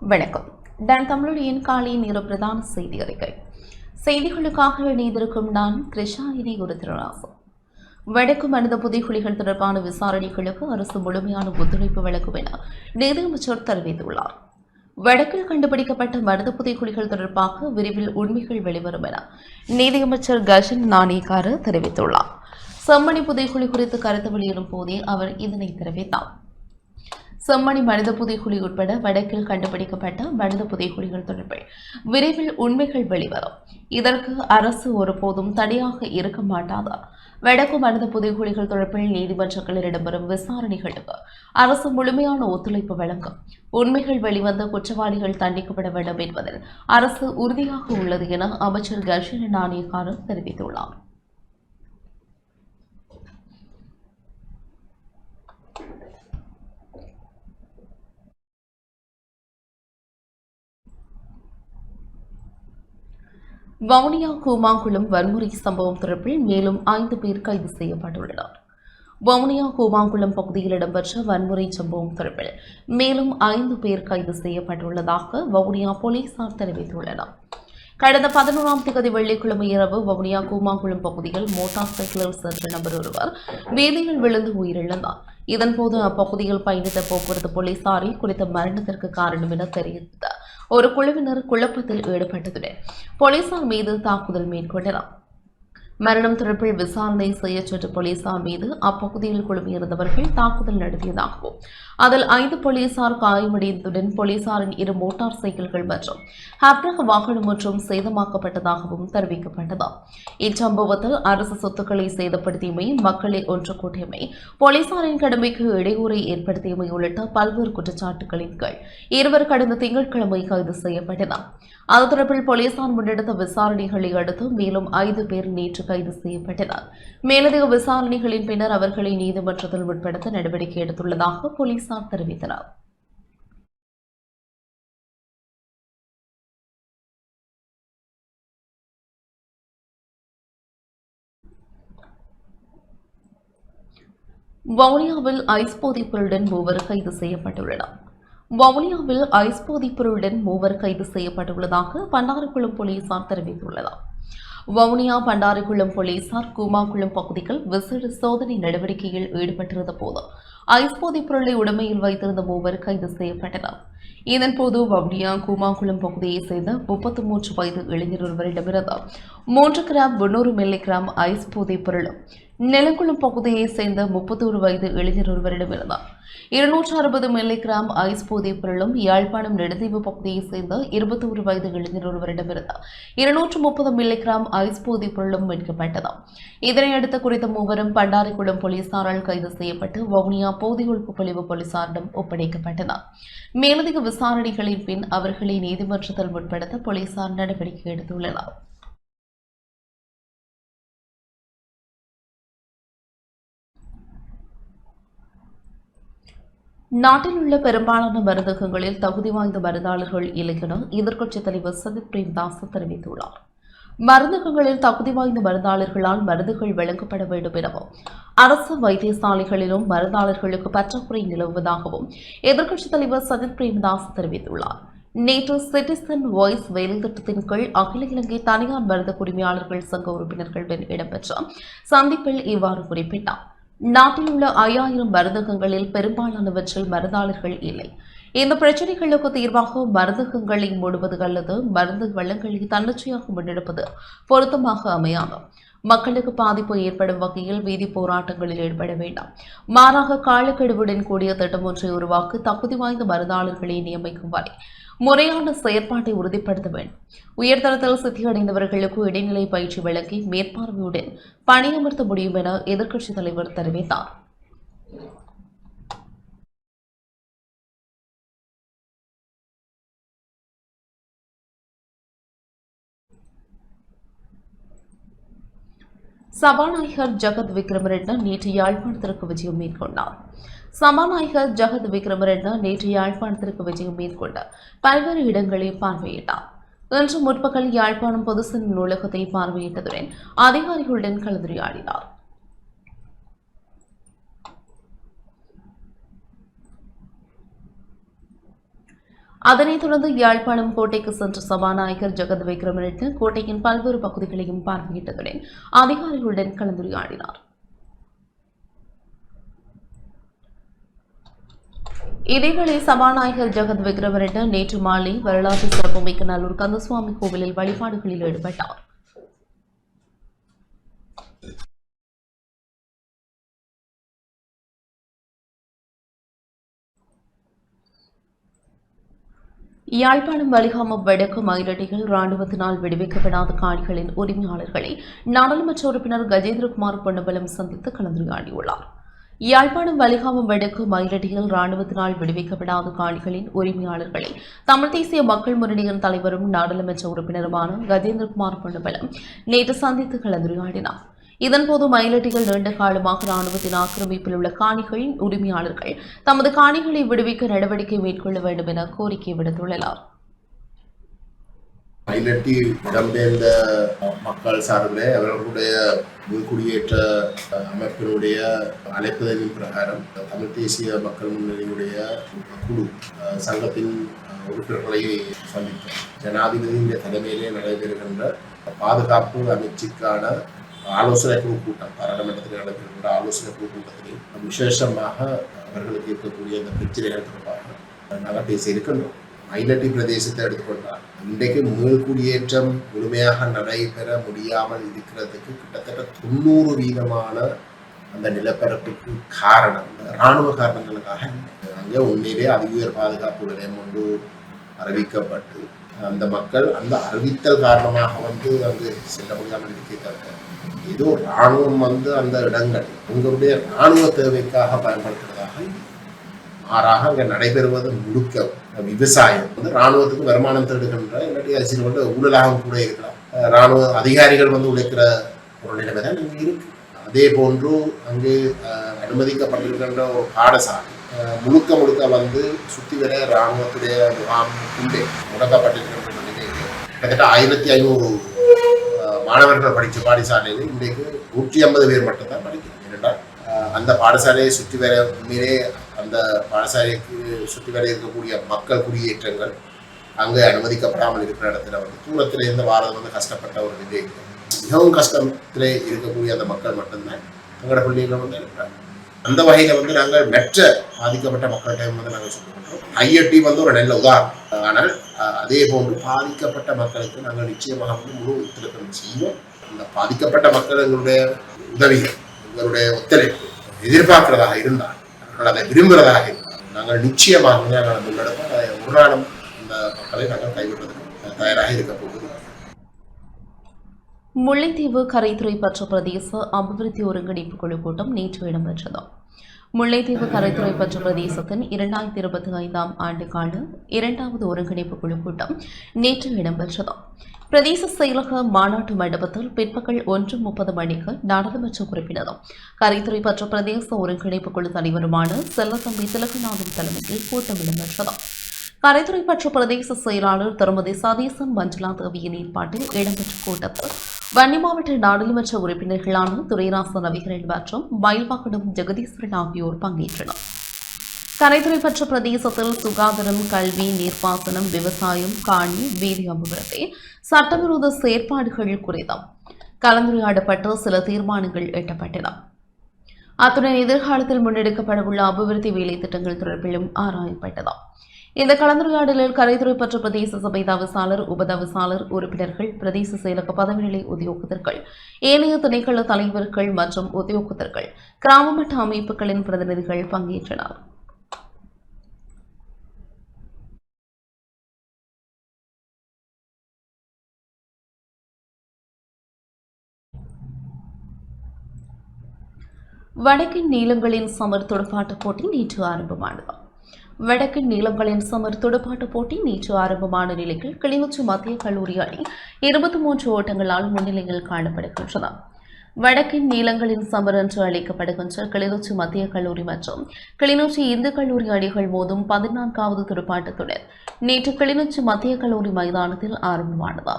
வணக்கம். டான் தமிழொலியின் காலை நேர பிரதான செய்தி அறிக்கை செய்திகளுக்காக இணைந்திருக்கும் நான் கிருஷாயினி ஒரு திருநாசம் வடக்கு மனித புதைகுழிகள் தொடர்பான விசாரணைகளுக்கு அரசு முழுமையான ஒத்துழைப்பு வழங்கும் என நிதியமைச்சர் தெரிவித்துள்ளார். வடக்கில் கண்டுபிடிக்கப்பட்ட மனித புதைகுழிகள் தொடர்பாக விரைவில் உண்மைகள் வெளிவரும் என நீதியமைச்சர் கஜன் நாணேகார தெரிவித்துள்ளார். செம்மணி புதைகுழி குறித்து கருத்து வெளியிடும் போதே அவர் இதனை தெரிவித்தார். செம்மணி மனித புதைகுழி உட்பட வடக்கில் கண்டுபிடிக்கப்பட்ட மனித புதைகுழிகள் தொடர்பில் விரைவில் உண்மைகள் வெளிவரும். இதற்கு அரசு ஒருபோதும் தடையாக இருக்க மாட்டாது. வடக்கு மனித புதைகுழிகள் தொடர்பில் நீதிமன்றங்களில் இடம்பெறும் விசாரணைகளுக்கு அரசு முழுமையான ஒத்துழைப்பு வழங்கும். உண்மைகள் வெளிவந்த குற்றவாளிகள் தண்டிக்கப்பட வேண்டும் என்பதில் அரசு உறுதியாக உள்ளது என அமைச்சர் கர்ஷன நாணயக்காரர் தெரிவித்துள்ளார். வவுனியா கூமாங்குளம் வன்முறை சம்பவம் தொடர்பில் மேலும் ஐந்து பேர் கைது செய்யப்பட்டுள்ளனர். வவுனியா கூமாங்குளம் பகுதியில் இடம்பெற்ற வன்முறை சம்பவம் தொடர்பில் மேலும் ஐந்து பேர் கைது செய்யப்பட்டுள்ளதாக வவுனியா போலீசார் தெரிவித்துள்ளனர். கடந்த பதினோராம் தேதி வெள்ளிக்கிழமை இரவு வவுனியா கூமாங்குளம் பகுதியில் மோட்டார் சைக்கிளில் சென்ற நபர் ஒருவர் வேதியில் விழுந்து உயிரிழந்தார். இதன்போது அப்பகுதியில் பயணித்த போக்குவரத்து போலீசாரில் குறித்த மரணத்திற்கு காரணம் என தெரிவித்தார் ஒரு குழுவினர் குழப்பத்தில் ஈடுபட்டதுடன் போலீசார் மீது தாக்குதல் மேற்கொண்டனர். மரணம் தொடர்பில் விசாரணை செய்ய சென்ற போலீசார் மீது அப்பகுதியில் குழுமியிருந்தவர்கள் தாக்குதல் நடத்தியதாகவும் அதில் ஐந்து போலீசார் காயமடைந்ததுடன் போலீசாரின் இரு மோட்டார் சைக்கிள்கள் மற்றும் ஹப்ரக வாகனம் மற்றும் சேதமாக்கப்பட்டதாகவும் தெரிவிக்கப்பட்டது. இச்சம்பவத்தில் அரசு சொத்துக்களை சேதப்படுத்தியமை மக்களை ஒன்று கூட்டியமை போலீசாரின் கடமைக்கு இடையூறை ஏற்படுத்தியமை உள்ளிட்ட பல்வேறு குற்றச்சாட்டுகளின் கீழ் இருவர் கடந்த திங்கட்கிழமை கைது செய்யப்பட்டனர். அது தொடர்பில் போலீசார் முன்னெடுத்த விசாரணைகளை அடுத்து மேலும் ஐந்து பேர் நேற்று கைது செய்யப்பட்டனர். மேலதிக விசாரணைகளின் பின்னர் அவர்களை நீதிமன்றத்தில் உட்படுத்த நடவடிக்கை எடுத்துள்ளதாக போலீசார் தெரிவித்தனர். வவுனியாவில் ஐஸ் போதைப் பொருளுடன் மூவர் கைது செய்யப்பட்டுள்ளனர். வவுனியாவில் ஐஸ் போதைப் பொருளுடன் மூவர் கைது செய்யப்பட்டுள்ளதாக பண்டாரக்குளம் போலீசார் தெரிவித்துள்ளதாம் வவுனியா பண்டாரிக்குளம் போலீசார் கூமாக்குளம் பகுதிகள் விசேட சோதனை நடவடிக்கையில் ஈடுபட்டிருந்த போது ஐஸ் போதைப் பொருளை உடமையில் வைத்திருந்த மூவர் கைது செய்யப்பட்டனர். இதன்போது வவுனியா கூமாக்குளம் பகுதியைச் சேர்ந்த முப்பத்தி மூன்று வயது இளைஞர் ஒருவரிடமிருந்து மூன்று கிராம் முன்னூறு மில்லி கிராம் ஐஸ் போதைப் பொருளும் நிலக்குளம் பகுதியைச் சேர்ந்த முப்பத்தோரு வயது இளைஞர் ஒருவரிடமிருந்து இருநூற்று அறுபது மில்லி கிராம் ஐஸ் போதைப் பொருளும் யாழ்ப்பாணம் நெடுந்தீவு பகுதியைச் சேர்ந்த இருபத்தோரு வயது இளைஞர் ஒருவரிடமிருந்து இருநூற்று முப்பது மில்லி கிராம் ஐஸ் போதைப் பொருளும் மீட்கப்பட்டது இதனையடுத்து குறித்த மூவரும் பண்டாரிக்குளம் போலீசாரால் கைது செய்யப்பட்டு வவுனியா போதை ஒழிப்பு பொலிவு போலீசாரிடம் ஒப்படைக்கப்பட்டனர். மேலதிக விசாரணைகளின் பின் அவர்களை நீதிமன்றத்தில் முற்படுத்த போலீசார் நடவடிக்கை எடுத்துள்ளனர். நாட்டில் உள்ள பெரும்பாலான மருந்தகங்களில் தகுதி வாய்ந்த மருந்தாளர்கள் இல்லை என எதிர்க்கட்சித் தலைவர் சஜித் பிரேம்தாஸ் தெரிவித்துள்ளார். மருந்தகங்களில் தகுதி வாய்ந்த மருந்தாளர்களால் மருந்துகள் வழங்கப்பட வேண்டும் எனவும் அரசு வைத்தியசாலைகளிலும் மருந்தாளர்களுக்கு பற்றாக்குறை நிலவுவதாகவும் எதிர்க்கட்சித் தலைவர் சஜித் பிரேம்தாஸ் தெரிவித்துள்ளார். நேற்று சிட்டிசன் வாய்ஸ் வேலைத்திட்டத்தின் கீழ் அகில இலங்கை தனியார் மருந்த உரிமையாளர்கள் சங்க உறுப்பினர்களுடன் இடம்பெற்ற சந்திப்பில் இவ்வாறு குறிப்பிட்டார். நாட்டில் உள்ள ஐயாயிரம் மருந்தகங்களில் பெரும்பாலானவற்றில் மருந்தாளர்கள் இல்லை. இந்த பிரச்சனைகளுக்கு தீர்வாக மருந்தகங்களை மூடுவது அல்லது மருந்து வளங்களை தன்னிச்சையாக முன்னெடுப்பது பொருத்தமாக அமையாது மக்களுக்கு பாதிப்பு ஏற்படும் வகையில் வீதி போராட்டங்களில் ஈடுபட வேண்டாம். மாறாக காலக்கெடுவுடன் கூடிய திட்டம் ஒன்றை உருவாக்கி தகுதி வாய்ந்த மருந்தாளர்களை நியமிக்கும் வரை முறையான செயற்பாட்டை உறுதிப்படுத்த வேண்டும். உயர்தரத்தில் சித்தியடைந்தவர்களுக்கு இடைநிலை பயிற்சி வழங்கி மேற்பார்வையுடன் பணியமர்த்த முடியும் என எதிர்க்கட்சித் தலைவர் தெரிவித்தார். சபாநாயகர் ஜகத் விக்ரமரெட்னா நேற்று யாழ்ப்பாணத்திற்கு விஜயம் மேற்கொண்டார். சபாநாயகர் ஜகத் விக்ரமரெட்னா நேற்று யாழ்ப்பாணத்திற்கு விஜயம் மேற்கொண்டு பல்வேறு இடங்களை பார்வையிட்டார். இன்று முற்பகல் யாழ்ப்பாணம் பொதுசன் நூலகத்தை பார்வையிட்டதுடன் அதிகாரிகளுடன் கலந்துரையாடினார். அதனைத் தொடர்ந்து யாழ்ப்பாணம் கோட்டைக்கு சென்ற சபாநாயகர் ஜெகத் விக்ரமரெட்ன கோட்டையின் பல்வேறு பகுதிகளையும் பார்வையிட்டதுடன் அதிகாரிகளுடன் கலந்துரையாடினார். இதேவேளை சபாநாயகர் ஜெகத் விக்ரமரெட்ன நேற்று மாலை வரலாற்று சிறப்புமிக்க நல்லூர் கந்தசுவாமி கோவிலில் வழிபாடுகளில் ஈடுபட்டார். யாழ்ப்பாணம் வலிகாமம் வடக்கு மயிலடிகள் ராணுவத்தினால் விடுவிக்கப்படாத காணிகளின் உரிமையாளர்களை நாடாளுமன்ற உறுப்பினர் கஜேந்திரகுமார் பொன்னம்பலம் சந்தித்து கலந்துரையாடியுள்ளார். யாழ்ப்பாணம் வலிகாமம் வடக்கு மயிலடியில் ராணுவத்தினால் விடுவிக்கப்படாத காணிகளின் உரிமையாளர்களை தமிழ் தேசிய மக்கள் முன்னணியின் தலைவரும் நாடாளுமன்ற உறுப்பினருமான கஜேந்திரகுமார் பொன்னம்பலம் நேற்று சந்தித்து கலந்துரையாடினார். இதன்போது மயிலட்டிகள் நீண்ட காலமாக ராணுவத்தின் ஆக்கிரமிப்பில் உள்ள காணிகளின் உரிமையாளர்கள் தமது காணிகளை விடுவிக்க நடவடிக்கை மேற்கொள்ள வேண்டும் என கோரிக்கை விடுத்துள்ளனர். மயிலட்டி இடம்பெயர்ந்த மக்கள் சார்பில் அவர்களுடைய குடியேற்ற அமைப்பினுடைய அழைப்புதலின் பிரகாரம் தமிழ் தேசிய மக்கள் முன்னணியுடைய குழு சங்கத்தின் உறுப்பினர்களை சந்தித்தோம். ஜனாதிபதியின் தலைமையிலே நடைபெறுகின்ற பாதுகாப்பு அமைச்சுக்கான ஆலோசனை குழு கூட்டம் பாராளுமன்றத்தில் நடைபெறுகின்ற ஆலோசனை குழு கூட்டத்திலே விசேஷமாக அவர்களுக்கு இருக்கக்கூடிய இந்த பிரச்சனைகள் தொடர்பாக நாங்கள் பேசி இருக்கின்றோம் மயிலட்டி பிரதேசத்தை எடுத்துக்கொண்டால் இன்றைக்கு மீள் குடியேற்றம் முழுமையாக நடைபெற முடியாமல் இருக்கிறதுக்கு கிட்டத்தட்ட தொண்ணூறு வீதமான அந்த நிலப்பரப்புக்கு காரணம் இராணுவ காரணங்களுக்காக அங்கே உண்மையிலே அதிக பாதுகாப்பு நிலையம் ஒன்று அறிவிக்கப்பட்டு அந்த மக்கள் அந்த அறிவித்தல் காரணமாக வந்து அங்கு செல்ல முடியாமல் இருக்கே தவிர ஏதோ இராணுவம் வந்து அந்த இடங்கள். உங்களுடைய இராணுவ தேவைக்காக பயன்படுத்துவதாக மாறாக அங்கே நடைபெறுவது முழுக்க விவசாயம். வந்து ராணுவத்துக்கு வருமானம் தேடுகின்ற இல்லாட்டி அரசியல் வந்து ஊழலாகவும் கூட இருக்கலாம். ராணுவ அதிகாரிகள் வந்து உழைக்கிற ஒரு நிலைமை தான் இங்கே இருக்கு. அதே போன்று அங்கு அனுமதிக்கப்பட்டிருக்கின்ற ஒரு பாடசாலை முழுக்க முழுக்க வந்து சுத்தி வர ராணுவத்துடைய முகாம் உள்ளே முடக்கப்பட்டிருக்கின்ற நிலையில். கிட்டத்தட்ட ஆயிரத்தி ஐநூறு மாணவர்கள் படித்த பாடசாலையில் இன்றைக்கு நூற்றி ஐம்பது பேர் மட்டும்தான் படிக்கிறாங்க. ஏனென்றால் அந்த பாடசாலையை சுற்றி வர உண்மையிலே அந்த பாடசாலைக்கு சுற்றி வர இருக்கக்கூடிய மக்கள் குடியேற்றங்கள் அங்கே அனுமதிக்கப்படாமல் இருக்கிற இடத்துல வந்து தூரத்தில் இருந்து வாரது வந்து கஷ்டப்பட்ட ஒரு நிலை. மிகவும் கஷ்டத்திலே இருக்கக்கூடிய அந்த மக்கள் மட்டும்தான் எங்களோட பிள்ளைகள் வந்து இருக்கிறாங்க. அந்த வகையில் வந்து நாங்கள் மற்ற பாதிக்கப்பட்ட மக்கள்கிட்ட வந்து நாங்கள் சொல்லுகின்றோம் ஐஎட்டி வந்து ஒரு நல்ல உதாரணம். ஆனால் அதே போன்று பாதிக்கப்பட்ட மக்களுக்கு நாங்கள் நிச்சயமாக வந்து முழு ஒத்துழைப்பு செய்வோம். அந்த பாதிக்கப்பட்ட மக்கள் எங்களுடைய உதவிகள் எங்களுடைய ஒத்துழைப்பு எதிர்பார்க்கிறதாக இருந்தால் நாங்கள் அதை விரும்புகிறதாக இருந்தால் நாங்கள் நிச்சயமாக நாங்கள் முன்னெடுப்போம். அதை ஒரு நாளும் அந்த மக்களை நாங்கள் கைவிடுவதற்கு தயாராக இருக்க முல்லைத்தீவு கரைத்துறை பற்ற பிரதேச அபிவிருத்தி ஒருங்கிணைப்பு குழு கூட்டம் நேற்று இடம்பெற்றது. முல்லைத்தீவு கரைத்துறை பற்ற பிரதேசத்தின் இரண்டாயிரத்தி இருபத்தி ஐந்தாம் ஆண்டுக்கான இரண்டாவது ஒருங்கிணைப்பு குழு கூட்டம் நேற்று இடம்பெற்றது. பிரதேச செயலக மாநாட்டு மண்டபத்தில் பிற்பகல் ஒன்று முப்பது மணிக்கு நாடாளுமன்ற உறுப்பினரும் கரைத்துறை பற்ற பிரதேச ஒருங்கிணைப்பு குழு தலைவருமான செல்லத்தம்பி திலகநாதன் தலைமையில் கூட்டம் இடம்பெற்றது. கரைத்துறை பற்ற பிரதேச செயலாளர் திருமதி சதீசன் மஞ்சுளா தேவியின் ஏற்பாட்டில் இடம்பெற்ற கூட்டத்தில் வன்னி மாவட்ட நாடாளுமன்ற உறுப்பினர்களான துரைராசன் ரவிகரன் மற்றும் மயில்வாக்கடம் ஜெகதீஸ்வரன் ஆகியோர் பங்கேற்றனர். கரைத்துறை பற்ற பிரதேசத்தில் சுகாதாரம் கல்வி நீர்ப்பாசனம் விவசாயம் காணி வீதி அபிவிருத்தி சட்டவிரோத செயற்பாடுகள் குறித்தும் கலந்துரையாடப்பட்டு சில தீர்மானங்கள் எட்டப்பட்டன. அத்துடன் எதிர்காலத்தில் முன்னெடுக்கப்படவுள்ள அபிவிருத்தி வேலை திட்டங்கள் தொடர்பிலும் ஆராயப்பட்டதாம் இந்த கலந்துரையாடலில் கரைதுறை பற்ற பிரதேச சபை தவிசாளர் உபதவிசாளர் உறுப்பினர்கள் பிரதேச செயலக பதவிநிலை உத்தியோகத்தர்கள் ஏனைய திணைக்கள தலைவர்கள் மற்றும் உத்தியோகத்தர்கள் கிராம மட்ட அமைப்புகளின் பிரதிநிதிகள் பங்கேற்றனர். வடக்கின் நீளங்களின் சமர் துடுப்பாட்டப் போட்டி நேற்று ஆரம்பமானது. வடக்கின் நீளங்களின் சமர் துடுப்பாட்டப் போட்டி நேற்று ஆரம்பமான நிலையில் கிளிநொச்சி மத்திய கல்லூரி அணி இருபத்தி மூன்று ஓட்டங்களால் முன்னிலையில் காணப்படுகின்றன. வடக்கின் நீளங்களின் சமர் என்று அழைக்கப்படுகின்ற கிளிநொச்சி மத்திய கல்லூரி மற்றும் கிளிநொச்சி இந்து கல்லூரி அணிகள் மோதும் பதினான்காவது துடுப்பாட்டத்துடன் நேற்று கிளிநொச்சி மத்திய கல்லூரி மைதானத்தில் ஆரம்பமானது.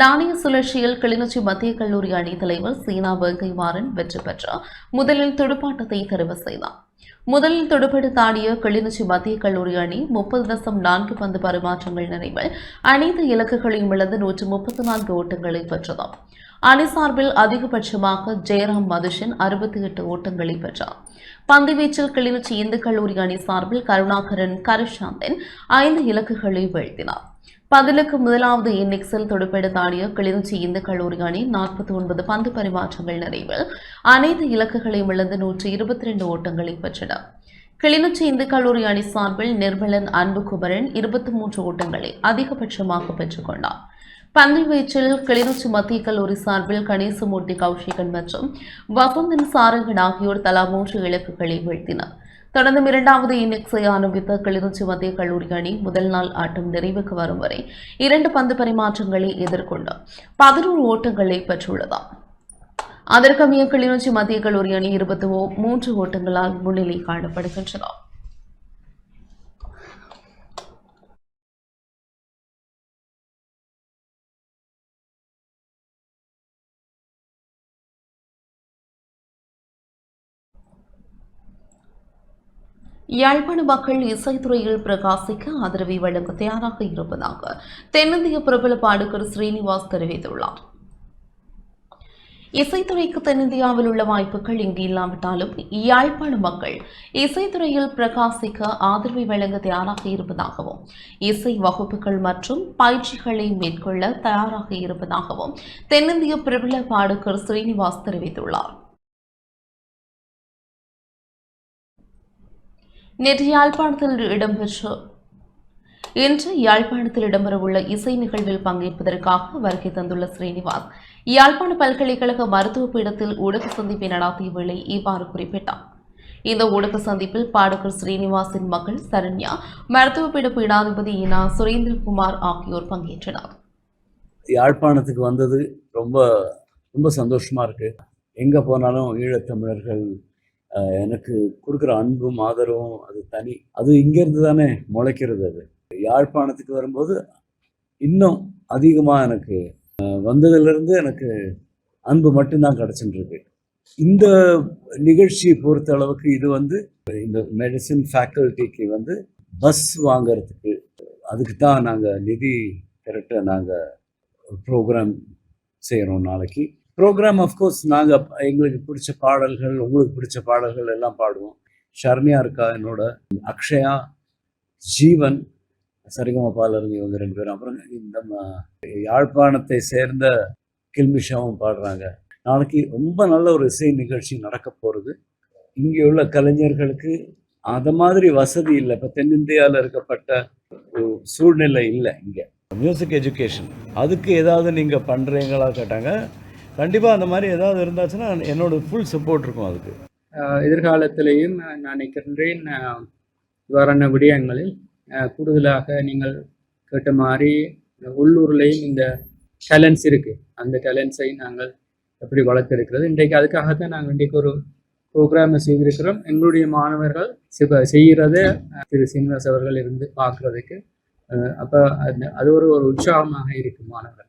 நாணய சுழற்சியில் கிளிநொச்சி மத்திய கல்லூரி அணி தலைவர் சீனா வெங்கைமாறன் வெற்றி பெற்ற முதலில் துடுப்பாட்டத்தை தெரிவு செய்தார். முதலில் துடுப்படுத்த கிளிநொச்சி மத்திய கல்லூரி அணி முப்பது தசம் நான்கு பந்து பரிமாற்றங்கள் நிறைவில் அனைத்து இலக்குகளையும் இழந்து நூற்று முப்பத்தி நான்கு ஓட்டங்களை பெற்றது அணி சார்பில் அதிகபட்சமாக ஜெயராம் மதுஷன் அறுபத்தி எட்டு ஓட்டங்களை பெற்றார். பந்துவீச்சில் கிளிநொச்சி இந்து கல்லூரி அணி சார்பில் கருணாகரன் கருஷாந்தன் ஐந்து இலக்குகளை வீழ்த்தினார். பதிலுக்கு முதலாவது இன்னிங்ஸில் துடுப்பெடுத்தாடிய கிளிநொச்சி இந்து கல்லூரி அணி நாற்பத்தி ஒன்பது பந்து பரிமாற்றங்கள் நிறைவில். அனைத்து இலக்குகளையும் இழந்து நூற்றி இருபத்தி ரெண்டு ஓட்டங்களை பெற்றன. கிளிநொச்சி இந்து கல்லூரி அணி சார்பில் நிர்மலன் அன்புகுமரன் இருபத்தி மூன்று ஓட்டங்களை அதிகபட்சமாக பெற்றுக்கொண்டார் பந்து வீச்சில் கிளிநொச்சி மத்திய கல்லூரி சார்பில் கணேசமூர்த்தி கௌஷிகன் மற்றும் வசந்தன் சாரங்கன் ஆகியோர் தலா மூன்று இலக்குகளை வீழ்த்தினர். தொடர்ந்து இரண்டாவது இன்னிங்ஸை ஆரம்பித்த கிளிநொச்சி மத்திய கல்லூரி அணி முதல் நாள் ஆட்டம் நிறைவுக்கு வரும் வரை இரண்டு பந்து பரிமாற்றங்களை எதிர்கொண்டு பதினோரு ஓட்டங்களை பெற்றுள்ளதாம் அதற்கமைய கிளிநொச்சி மத்திய கல்லூரி அணி இருபத்தி மூன்று ஓட்டங்களால் முன்னிலை காணப்படுகின்றன. யாழ்ப்பாண மக்கள் இசைத்துறையில் பிரகாசிக்க ஆதரவை வழங்க தயாராக இருப்பதாக தென்னிந்திய பிரபல பாடகர் ஸ்ரீனிவாஸ் தெரிவித்துள்ளார். இசைத்துறைக்கு தென்னிந்தியாவில் உள்ள வாய்ப்புகள் இங்கு இல்லாவிட்டாலும் யாழ்ப்பாண மக்கள் இசைத்துறையில் பிரகாசிக்க ஆதரவை வழங்க தயாராக இருப்பதாகவும் இசை வகுப்புகள் மற்றும் பயிற்சிகளை மேற்கொள்ள தயாராக இருப்பதாகவும் தென்னிந்திய பிரபல பாடகர் ஸ்ரீனிவாஸ் தெரிவித்துள்ளார். நேற்று யாழ்ப்பாணத்தில் இடம்பெற்ற இன்று யாழ்ப்பாணத்தில் இடம்பெறவுள்ள இசை நிகழ்வில் பங்கேற்பதற்காக வருகை தந்துள்ள ஸ்ரீனிவாஸ் யாழ்ப்பாண பல்கலைக்கழக மருத்துவ பீடத்தில் ஊடக சந்திப்பை நடத்திய வேளை இவ்வாறு குறிப்பிட்டார். இந்த ஊடக சந்திப்பில் பாடகர் ஸ்ரீனிவாசின் மகள் சரண்யா மருத்துவ பீட பீடாதிபதி இனா சுரேந்திரகுமார் ஆகியோர் பங்கேற்றனர். யாழ்ப்பாணத்துக்கு வந்தது ரொம்ப ரொம்ப சந்தோஷமா இருக்கு. எங்க போனாலும் ஈழத்தமிழர்கள் எனக்கு கொடுக்குற அன்பும் ஆதரவும் அது தனி அது இங்கேருந்து தானே முளைக்கிறது அது. யாழ்ப்பாணத்துக்கு வரும்போது இன்னும் அதிகமாக எனக்கு வந்ததுலேருந்து வந்ததிலிருந்து எனக்கு அன்பு மட்டும்தான் கிடச்சிட்டுருக்கு. இந்த நிகழ்ச்சியை பொறுத்த அளவுக்கு இது வந்து இந்த மெடிசின் ஃபேக்கல்ட்டிக்கு வந்து பஸ் வாங்கிறதுக்கு அதுக்கு தான் நாங்கள் நிதி திரட்ட நாங்கள் ப்ரோக்ராம் செய்கிறோம் நாளைக்கு. ப்ரோக்ராம் அஃப்கோர்ஸ் நாங்கள் எங்களுக்கு பிடிச்ச பாடல்கள் உங்களுக்கு பிடிச்ச பாடல்கள் எல்லாம் பாடுவோம். ஷர்மியா இருக்கா என்னோட அக்ஷயா ஜீவன் சரிகமபால இவங்க ரெண்டு பேரும். அப்புறம் இந்த யாழ்ப்பாணத்தை சேர்ந்த கில்மிஷாவும் பாடுறாங்க. நாளைக்கு ரொம்ப நல்ல ஒரு இசை நிகழ்ச்சி நடக்க போகிறது இங்கே உள்ள கலைஞர்களுக்கு அந்த மாதிரி வசதி இல்லை. இப்போ தென்னிந்தியாவில் இருக்கப்பட்ட சூழ்நிலை இல்லை இங்கே. மியூசிக் எஜுகேஷன் அதுக்கு ஏதாவது நீங்கள் பண்ணுறீங்களா கேட்டாங்க. கண்டிப்பாக அந்த மாதிரி ஏதாவது இருந்தாச்சுன்னா என்னோட ஃபுல் சப்போர்ட் இருக்கும் அதுக்கு. எதிர்காலத்திலையும் நான் நினைக்கின்றேன் ஆஹ் இவ்வாறான விடயங்களில் கூடுதலாக நீங்கள் கேட்ட மாதிரி உள்ளூர்லேயும் இந்த டேலண்ட்ஸ் இருக்குது அந்த டேலண்ட்ஸை நாங்கள் எப்படி வளர்த்தெடுக்கிறது? இன்றைக்கு அதுக்காகத்தான் நாங்கள் இன்றைக்கு ஒரு ப்ரோக்ராமை செய்திருக்கிறோம். எங்களுடைய மாணவர்கள் சிவ செய்கிறத திரு சீனிவாஸ் அவர்கள் இருந்து பார்க்குறதுக்கு அப்போ அது அது ஒரு ஒரு உற்சாகமாக இருக்கும் மாணவர்கள்.